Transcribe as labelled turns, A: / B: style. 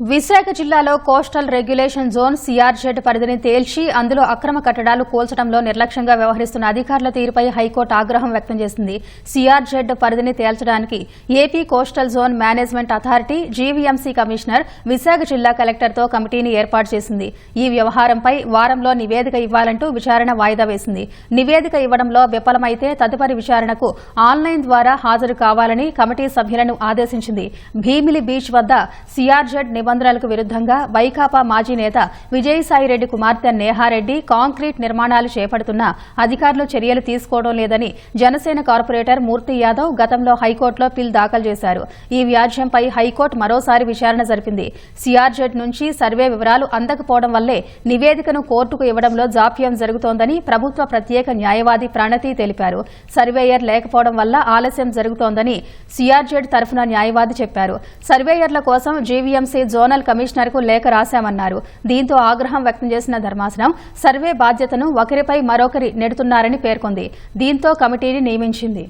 A: విశాఖ జిల్లాలో coastal regulation zone CRZ పరిధిని తేల్చి అందులో అక్రమ కట్టడాలు కూల్చడంలో నిర్లక్ష్యంగా వ్యవహరిస్తున్న అధికారుల తీరుపై హైకోర్టు ఆగ్రహం వ్యక్తం చేసింది. సిఆర్జెడ్ పరిధిని తేల్చడానికి AP coastal zone management authority GVMC commissioner Visakha జిల్లా కలెక్టర్తో కమిటీని ఏర్పాటు చేసింది. ఈ వ్యవహారంపై వారంలో నివేదిక ఇవ్వాలంటూ విచారణ వాయిదా వేసింది. నివేదిక ఇవ్వడంలో విఫలమైతే తదుపరి విచారణకు ఆన్లైన్ ద్వారా హాజరు కావాలని కమిటీ సభ్యులను ఆదేశించింది. భీమిలి బీచ్ వద్ద సిఆర్జెడ్ నిబంధనలకు విరుద్దంగా వైకాపా మాజీ నేత విజయసాయిరెడ్డి కుమార్తె నేహారెడ్డి కాంక్రీట్ నిర్మాణాలు చేపడుతున్నా అధికారులు చర్యలు తీసుకోవడం లేదని జనసేన కార్పొరేటర్ మూర్తి యాదవ్ గతంలో హైకోర్టులో పిల్ దాఖలు చేశారు. ఈ వ్యాజ్యంపై హైకోర్టు మరోసారి విచారణ జరిపింది. సిఆర్జెడ్ నుంచి సర్వే వివరాలు అందకపోవడం వల్లే నివేదికను కోర్టుకు ఇవ్వడంలో జాప్యం జరుగుతోందని ప్రభుత్వ ప్రత్యేక న్యాయవాది ప్రణతి తెలిపారు. సర్వేయర్ లేకపోవడం వల్ల ఆలస్యం జరుగుతోందని సిఆర్జెడ్ తరఫున న్యాయవాది చెప్పారు. సర్వేయర్ల కోసం జీవీఎంసీ జోనల్ కమిషనర్కు లేఖ రాశామన్నారు. దీంతో ఆగ్రహం వ్యక్తం చేసిన ధర్మాసనం సర్వే బాధ్యతను ఒకరిపై మరొకరి నెడుతున్నారని పేర్కొంది. దీంతో కమిటీని నియమించింది.